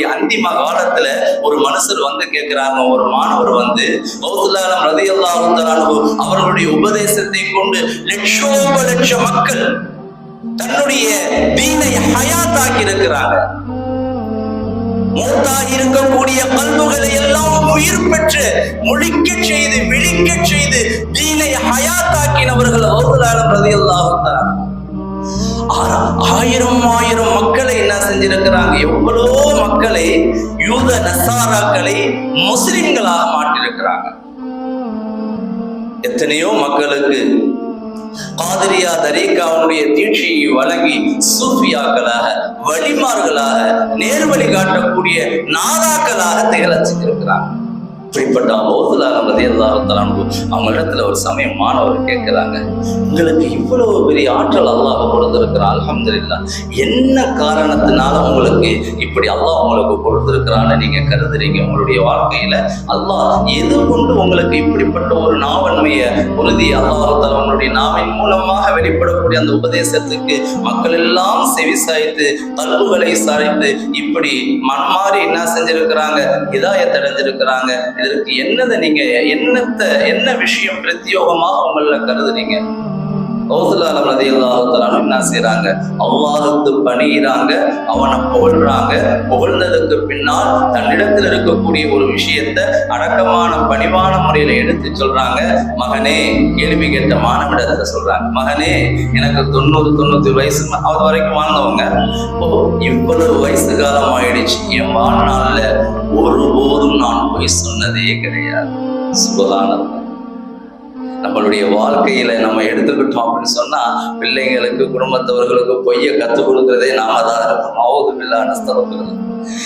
அவர்களுடைய அந்திம காலத்துல ஒரு மனுஷர் வந்து கேட்கிறாங்க ஒரு மாணவர் வந்து கௌசலாலம் ரதி அவர்களுடைய உபதேசத்தை கொண்டு லட்சோப லட்ச மக்கள் தன்னுடைய தீனை ஹயாத்தாக்கி இருக்கிறாங்க. மூத்தாகி இருக்கக்கூடிய பண்புகளை எல்லாம் உயிர் பெற்று முழிக்க செய்து விழிக்க செய்து தீனை ஹயாத்தாக்கினவர்கள் அவர்களாலும் ரதி ஆயிரம் ஆயிரம் மக்கள் செஞ்சிருக்கிறாங்க எவ்வளோ மக்களை யூத நசாராக்களை முஸ்லிம்களாக மாற்றிருக்கிறாங்க எத்தனையோ மக்களுக்கு காதிரியா தரீகாவுடைய தீட்சியை வழங்கி சூஃபியாக்களாக வழிமார்களாக நேர்வழி காட்டக்கூடிய நாதாக்களாக திகழச்சிருக்கிறாங்க. இப்படிப்பட்ட அபோதுலாக ரதி அல்லாஹாலும் அவங்களிடத்துல ஒரு சமயம் மாணவர் கேட்கிறாங்க உங்களுக்கு இவ்வளவு பெரிய ஆற்றல் அல்லாஹ் கொடுத்திருக்கிறான் அல்ஹம்துலில்லாஹ் என்ன காரணத்தினால உங்களுக்கு இப்படி அல்லாஹ் உங்களுக்கு கொடுத்திருக்கிறான்னு நீங்க கருதுறீங்க உங்களுடைய வாழ்க்கையில? அல்லாஹ் எது கொண்டு உங்களுக்கு இப்படிப்பட்ட ஒரு நாவல் நாவன்மைய உறுதி அல்லாஹால உங்களுடைய நாவின் மூலமாக வெளிப்படக்கூடிய அந்த உபதேசத்துக்கு மக்கள் எல்லாம் செவி சாய்த்து கல்புகளை சாய்த்து இப்படி மன்மாறி என்ன செஞ்சிருக்கிறாங்க? இதாயத்தை அடைஞ்சிருக்கிறாங்க இதற்கு என்னதை நீங்க என்னத்த என்ன விஷயம் பிரத்யோகமாக உங்களை கருதுறீங்க? கௌசலாலம் ரதி அல்லாஹாலும் என்ன செய்யறாங்க அல்லாஹுக்கு பணியிறாங்க அவனை புகழ்றாங்க. புகழ்ந்ததுக்கு பின்னால் தன்னிடத்தில் இருக்கக்கூடிய ஒரு விஷயத்த அடக்கமான பணிவான முறையில எடுத்து சொல்றாங்க. மகனே கேள்வி கேட்ட மாணவிடத்துல சொல்றாங்க. மகனே எனக்கு தொண்ணூறு தொண்ணூத்தி வயசு அது வரைக்கும் வாழ்ந்தவங்க. இவ்வளவு வயசு காலம் ஆயிடுச்சு என் வாழ்நாள்ல ஒருபோதும் நான் போய் சொன்னதே கிடையாது. சுபகானம் நம்மளுடைய வாழ்க்கையில நம்ம எடுத்துக்கிட்டோம் அப்படின்னு சொன்னா பிள்ளைங்களுக்கு குடும்பத்தவர்களுக்கு பொய்ய கத்துக் கொடுக்கறதே நாம தான் இருக்கணும். அவது பில்லா நஸ்தரத்துகள்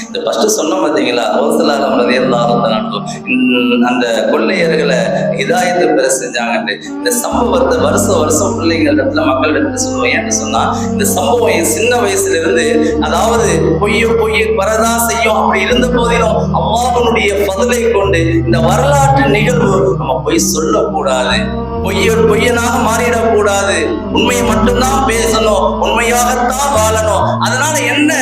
இந்த ஃபர்ஸ்ட் சொன்ன பார்த்தீங்களா அவசலாரம் அந்த கொள்ளையர்களை இதாயத்தை பெற செஞ்சாங்கன்னு இந்த சம்பவத்தை வருஷம் வருஷம் பிள்ளைங்களிடத்துல மக்களிடத்துல சொல்லுவோம். ஏன்னு சொன்னா இந்த சம்பவம் என் சின்ன வயசுல இருந்து அதாவது பொய்ய பொய்ய வரதான் செய்யும். அப்படி இருந்த போதிலும் அம்மாவனுடைய பதிலை கொண்டு இந்த வரலாற்று நிகழ்வு நம்ம பொய் சொல்லக்கூடாது. பொய்யர் பொய்யனாக மாறிடக்கூடாது. உண்மையை மட்டும்தான் பேசணும். உண்மையாகத்தான் வாழணும். அதனால என்ன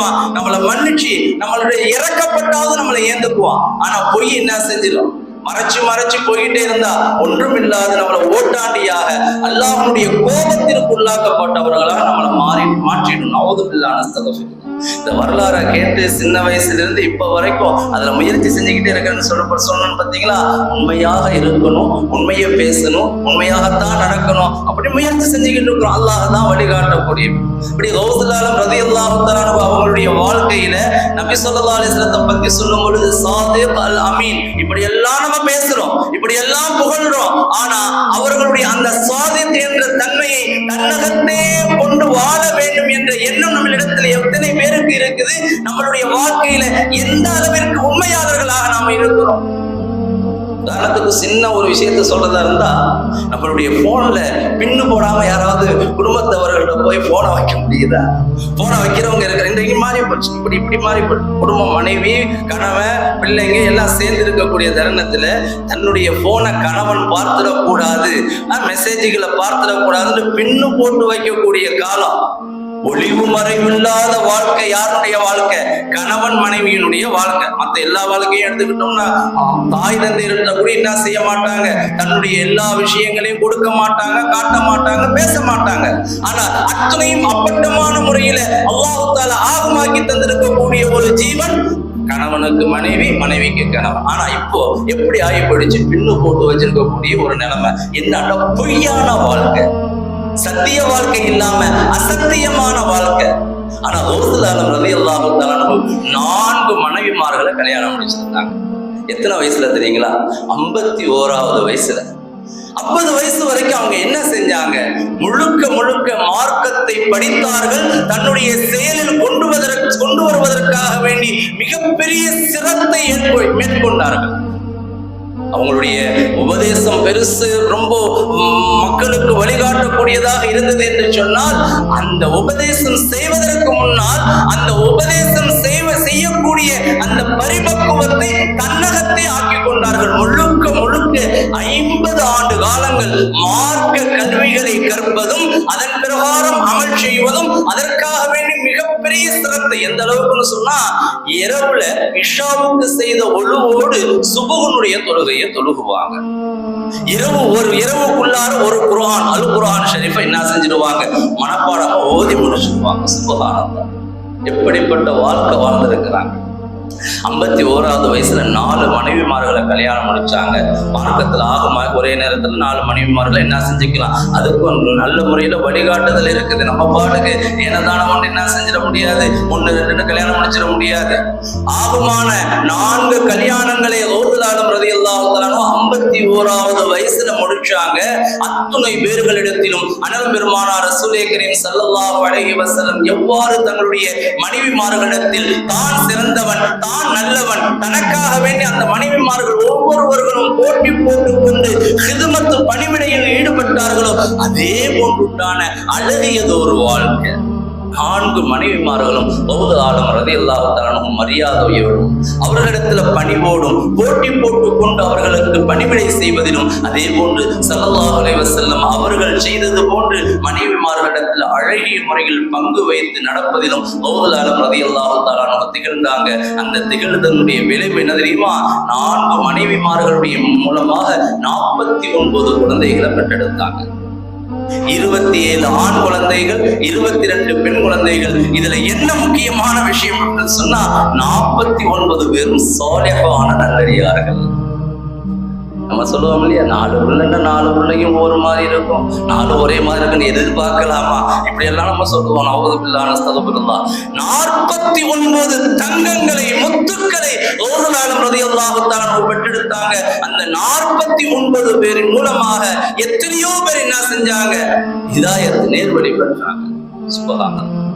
செய்வான் நம்மளை மன்னிச்சு நம்மளுடைய இறக்கப்பட்டாவது நம்மளை ஏந்துக்குவான் ஆனா பொய் என்ன செஞ்சிடும்? மறைச்சு மறைச்சு போயிட்டே இருந்தா ஒன்றும் இல்லாத நம்மளை ஓட்டாண்டியாக அல்லாஹனுடைய கோபத்திற்கு உள்ளாக்கப்பட்டவர்களாக நம்மளை மாறி மாற்றிடும். நவதுமில்லான சதவீதம் இந்த வரலாறை கேட்டு சின்ன வயசுல இருந்து இப்ப வரைக்கும் அதுல முயற்சி செஞ்சுக்கிட்டே இருக்கிறேன்னு சொல்ல சொன்னு பாத்தீங்களா? உண்மையாக இருக்கணும் உண்மையை பேசணும் உண்மையாகத்தான் நடக்கணும் அப்படி முயற்சி செஞ்சுக்கிட்டு இருக்கிறோம். அல்லாஹ் தான் வழிகாட்டக்கூடிய. இப்படி கௌசலாலம் ரதி அல்லாஹத்தாலும் அவங்களுடைய வாழ்க்கையில நபி சொல்லா அலிஸ்லத்தை பத்தி சொல்லும் பொழுது சாதே அல் அமீன் இப்படி எல்லாம் நம்ம பேசுறோம் இப்படி எல்லாம் புகழ்றோம் ஆனா அவர்களுடைய அந்த சுவாதித் என்ற தன்மையை தன்னகத்தே கொண்டு வாழ வேண்டும் என்ற எண்ணம் நம்மளிடத்தில் எத்தனை பேருக்கு இருக்குது? நம்மளுடைய வாழ்க்கையில எந்த அளவில் உதாரணத்துக்கு சின்ன ஒரு விஷயத்த சொல்றதா இருந்தா நம்மளுடைய போன்ல பின்னு போடாம யாராவது குடும்பத்தவர்கள்ட்ட போய் போனை வைக்க முடியுதா? போனை வைக்கிறவங்க இருக்கிற இன்றைக்கு மாறி போச்சு. இப்படி இப்படி மாறி போச்சு. குடும்பம் மனைவி கணவன் பிள்ளைங்க எல்லாம் சேர்ந்து இருக்கக்கூடிய தருணத்துல தன்னுடைய போனை கணவன் பார்த்துடக்கூடாது. மெசேஜ்களை பார்த்துடக்கூடாதுன்னு பின்னு போட்டு வைக்கக்கூடிய காலம். ஒளிவு மறைவில்லாத வாழ்க்கை யாருடைய வாழ்க்கை? கணவன் மனைவியினுடைய வாழ்க்கை. மத்த எல்லா வாழ்க்கையும் எடுத்துக்கிட்டோம்னா தாய் தந்தையர்கிட்ட கூட என்ன செய்ய மாட்டாங்க? தன்னுடைய எல்லா விஷயங்களையும் கொடுக்க மாட்டாங்க காட்ட மாட்டாங்க பேச மாட்டாங்க. ஆனா அத்தனையும் அப்பட்டமான முறையில அல்லாஹால தால ஆகமாக்கி தந்திருக்கக்கூடிய ஒரு ஜீவன் கணவனுக்கு மனைவி மனைவிக்கு கணவன். ஆனா இப்போ எப்படி ஆகி போயிடுச்சு பின்னு போட்டு வச்சிருக்கக்கூடிய ஒரு நிலைமை. என்னடா பொய்யான வாழ்க்கை. வாழ்க்கை இல்லாம அசத்தியமான வாழ்க்கை. ஆனா ஓசுலாலம் ரவி அல்லாஹு நான்கு மனைவிமார்களை கல்யாணம் முடிச்சிருந்தாங்க. எத்தனை வயசுல தெரியுங்களா? ஐம்பத்தி ஓராவது வயசுல. ஐம்பது வயசு வரைக்கும் அவங்க என்ன செஞ்சாங்க? முழுக்க முழுக்க மார்க்கத்தை படித்தார்கள். தன்னுடைய செயலில் கொண்டு வருவதற்கு கொண்டு வருவதற்காக வேண்டி மிகப்பெரிய சிரத்தை மேற்கொண்டார்கள். அவங்களுடைய உபதேசம் பெருசு ரொம்ப மக்களுக்கு வழிகாட்டக்கூடியதாக இருந்தது என்று சொன்னால் அந்த உபதேசம் செய்வதற்கு முன்னால் அந்த உபதேசம் செய்வ செய்யக்கூடிய அந்த பரிபக்குவத்தை தன்னகத்தை ஆக்கி கொண்டார்கள். முழுக்க முழுக்க ஐம்பது ஆண்டு காலங்கள் மார்க்க கல்விகளை கற்பதும் அதன் பிரகாரம் அமல் செய்வதும் அதற்காக வேண்டி மிகப்பெரிய சிரத்தை எந்த அளவுக்குன்னு சொன்னா இரவுல இஷாவுக்கு செய்த ஒழுவோடு சுபகுனுடைய தொழுகையை தொழுகுவாங்க. இரவு ஒரு இரவுக்குள்ளார ஒரு குரான் அல் குரான் ஷரீஃபை என்ன செஞ்சிருவாங்க? மனப்பாடமா ஓதி முடிச்சிருவாங்க. சுபகானந்தம் எப்படிப்பட்ட வாழ்க்கை வாழ்ந்திருக்கிறாங்க? ஐம்பத்தி ஓராவது வயசுல நாலு மனைவிமார்களை கல்யாணம் முடிச்சாங்க. மார்க்கத்துல ஆகுமா ஒரே நேரத்துல நாலு மனைவிமார்களை என்ன செஞ்சுக்கலாம்? அதுக்கு நல்ல முறையில வழிகாட்டுதல் இருக்குது. நம்ம பாட்டுக்கு என்னதான ஒன்று என்ன செஞ்சிட முடியாது? ஒண்ணு ரெண்டு கல்யாணம் முடிச்சிட முடியாது. ஆகுமான நான்கு கல்யாணங்களை ஓதுலாலும் பிரதி எல்லாத்தாலும் ஐம்பத்தி ஓராவது வயசுல முடிச்சாங்க. அத்துணை பேர்களிடத்திலும் அனல் பெருமானார் ரசூலே கரீம் ஸல்லல்லாஹு அலைஹி வஸல்லம் எவ்வாறு தங்களுடைய மனைவிமார்களிடத்தில் தான் சிறந்தவன் தான் நல்லவன். தனக்காக வேண்டி அந்த மனைவிமார்கள் ஒவ்வொருவர்களும் போட்டி போட்டுக் கொண்டு ஹிதுமத்து பணிவிடையில் ஈடுபட்டார்களோ அதே போன்றுண்டான அழகியது ஒரு வாழ்க்கை. நான்கு மனைவிமார்களும் பௌத ஆளும் ரதி அல்லாஹாலும் மரியாதையோடும் அவர்களிடத்துல பணிவோடும் போட்டி போட்டு கொண்டு அவர்களுக்கு பணிவிடை செய்வதிலும் அதே போன்று ஸல்லல்லாஹு அலைஹி அவர்கள் செய்தது போன்று மனைவிமார்களிடத்தில் அழகிய முறையில் பங்கு வைத்து நடப்பதிலும் பௌதலாலும் ரதி அல்லாஹாலும் திகழ்ந்தாங்க. அந்த திகழ்தனுடைய விளைவு என்ன தெரியுமா? நான்கு மனைவிமார்களுடைய மூலமாக நாற்பத்தி ஒன்பது குழந்தைகளை பெற்றெடுத்தாங்க. இருபத்தி ஏழு ஆண் குழந்தைகள் இருபத்தி ரெண்டு பெண் குழந்தைகள். இதுல என்ன முக்கியமான விஷயம் அப்படின்னு சொன்னா நாற்பத்தி ஒன்பது பேரும் சோலையான நல்லறியார்கள் நம்ம சொல்லுவோம் இல்லையா நாலு பிள்ளைங்க நாலு பிள்ளையும் ஒரு மாதிரி இருக்கும். நாலு ஒரே மாதிரி இருக்குன்னு எதிர்பார்க்கலாமா? இப்படி எல்லாம் நம்ம சொல்லுவோம் நவது பிள்ளான ஸ்தகபிருந்தா நாற்பத்தி ஒன்பது தங்கங்களை முத்துக்களை ஒரு பெற்றெடுத்தாங்க. அந்த நாற்பத்தி ஒன்பது பேரின் மூலமாக எத்தனையோ பேர் என்ன செஞ்சாங்க? இதாயத்து நேர்வழி பெற்றாங்க சுபகானம்